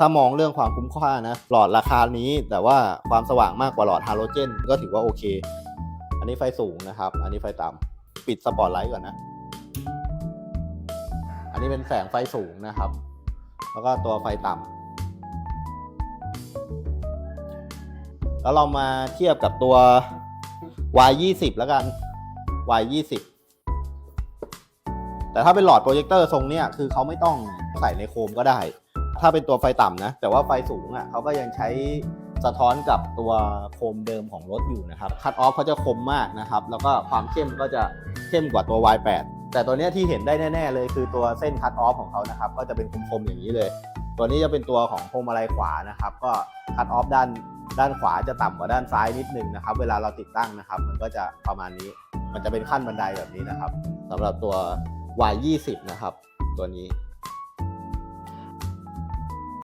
ถ้ามองเรื่องความคุ้มค่านะ หลอดราคานี้แต่ว่าความสว่างมากกว่าหลอดฮาโลเจน ก็ถือว่าโอเค อันนี้ไฟสูงนะครับ อันนี้ไฟต่ำปิดสปอตไลท์ก่อนนะ อันนี้เป็นแสงไฟสูงนะครับ แล้วก็ตัวไฟต่ำแล้วเรามาเทียบกับตัว Y 2 0 แล้วกัน Y 2 0 แต่ถ้าเป็นหลอดโปรเจคเตอร์ทรงเนี้ยคือเขาไม่ต้องใส่ในโคมก็ได้ ถ้าเป็นตัวไฟต่ำนะ แต่ว่าไฟสูงอะเขาก็ยังใช้สะท้อนกับตัวโคมเดิมของรถอยู่นะครับคัตออฟเขาจะคมมากนะครับ แล้วก็ความเข้มก็จะเข้มกว่าตัว Y8 แต่ตัวนี้ที่เห็นได้แน่ ๆ เลยคือตัวเส้นคัตออฟของเขานะครับ ก็จะเป็นคมๆอย่างนี้เลย ตัวนี้จะเป็นตัวของพวงมาลัยขวานะครับ ก็คัตออฟด้านด้านขวาจะต่ำกว่าด้านซ้ายนิดนึงนะครับ เวลาเราติดตั้งนะครับ มันก็จะประมาณนี้ มันจะเป็นขั้นบันไดแบบนี้นะครับสำหรับตัว Y 2 0 นะครับ ตัวนี้